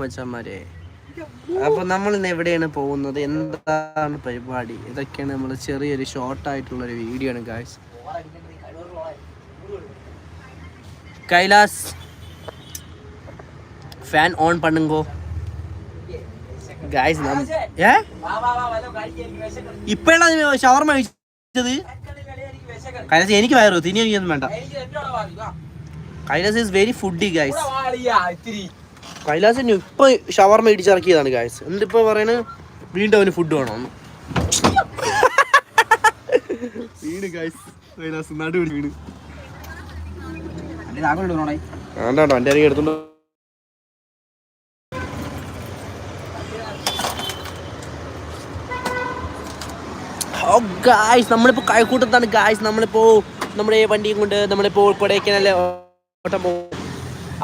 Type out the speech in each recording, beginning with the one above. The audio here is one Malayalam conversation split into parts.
മച്ചന്മാരെ അപ്പൊ നമ്മൾ ഇന്ന് എവിടെയാണ് പോകുന്നത്? എന്താണ് പരിപാടി? ഇതൊക്കെയാണ് നമ്മൾ ചെറിയൊരു ഷോർട്ട് ആയിട്ടുള്ള ഒരു വീഡിയോ ആണ് ഗായ്സ് കൈലാസ്. ഫാൻ ഓൺ പണ്ണുങ്കോ? ഗായ്സ് ഏ? ഇപ്പഴാണ് ഷവർമ കഴിച്ചത്? കൈലാസ് എനിക്ക് വയറു തിനി വേണ്ട. Kailas is very foodie guys കൈലാസിന് ഇപ്പൊ ഷവർ മേടിച്ചിറക്കിയതാണ് കാഴ്ച എന്നിട്ട് പറയണ്? വീണ്ടും അവന് ഫുഡ് വേണം. വീണ് ഗായ്സ് കൈലാസ് നടുവിൽ വീണ്. വേണ്ടാട്ടോ എന്റെ അരികെ എടുത്തോണ്ട് ഓ ഗായ്സ് നമ്മളിപ്പോ കൈക്കൂട്ടത്താണ് ഗായ്സ് നമ്മളിപ്പോ നമ്മുടെ വണ്ടിയും കൊണ്ട് നമ്മളിപ്പോ കൊടൈക്കനാല് ഓട്ടം പോകും.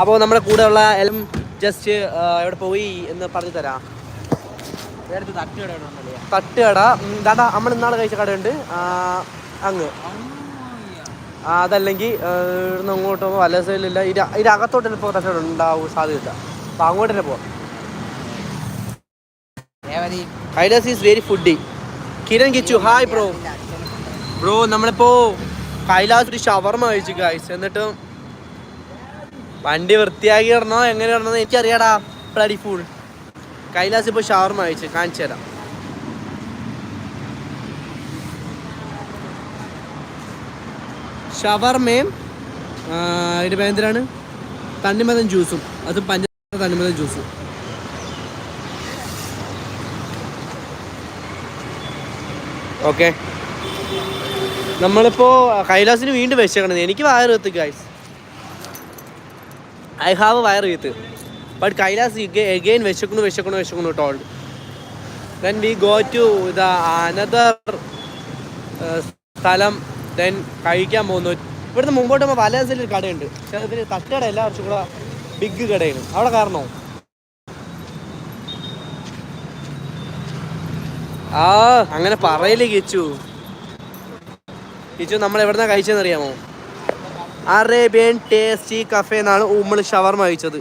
അപ്പോൾ നമ്മുടെ കൂടെ ഉള്ള എല്ലാം ജസ്റ്റ് എവിടെ പോയി എന്ന് പറഞ്ഞു തരാം. തട്ടുകട ദാടാ നമ്മൾ ഇന്നാളെ കഴിച്ച കടയുണ്ട്. അങ്ങ്. അതല്ലെങ്കിൽ ഇവിടുന്ന് അങ്ങോട്ട് പോകുമ്പോൾ വല്ല സൈഡിലില്ല. ഇതിനകത്തോട്ട് തന്നെ പോകാൻ തട്ടുകട ഉണ്ടാവും സാധ്യത അപ്പൊ അങ്ങോട്ട് തന്നെ പോവാം. Kailas is very foodie. Kiran Kichu hi bro. Bro നമ്മളിപ്പോ കൈലാസ് ഒരു ഷവർമ കഴിച്ചു ഗൈസ് എന്നിട്ട് വണ്ടി വൃത്തിയാക്കി ഇടണോ എങ്ങനെ ഇടണമെന്ന് എനിക്കറിയാടാ. ബ്ലഡി ഫുൾ കൈലാസ് ഇപ്പോൾ ഷവർമ കഴിച്ച് കാണിച്ചു തരാം. ഷവർമയും അതിന്റെ പേരെന്തിനാണ് തണ്ണിമതൻ ജ്യൂസും അത് പഞ്ച തണ്ണിമതൻ ജ്യൂസും ഓക്കെ നമ്മളിപ്പോ കൈലാസിന് വീണ്ടും വെച്ചേക്കണത് എനിക്ക് വയറ് കത്ത് ഗൈസ് ഐ ഹാവ് വയർ വിത്ത് ബട്ട് കൈലാസ് എഗെയിൻ വിശക്കണു വിശക്കണു വിശക്കണു told then we go to the another സ്ഥലം. ദെൻ കഴിക്കാൻ പോകുന്നു. ഇവിടുന്ന് മുമ്പോട്ട് പോകുമ്പോൾ വലസിൽ ഒരു കടയുണ്ട്. പക്ഷേ ഇതിൽ തട്ടുകടയല്ല കുറച്ചും കൂടെ ബിഗ് കടയാണ്. അവിടെ കാരണോ ആ അങ്ങനെ പറയില്ലേ കിച്ചു. കിച്ചു നമ്മൾ എവിടെന്നാ കഴിച്ചതെന്ന് അറിയാമോ? അറേബ്യൻ ടേസ്റ്റി കഫേ എന്നാണ് ഉമ്മൾ ഷവർമ കഴിച്ചത്.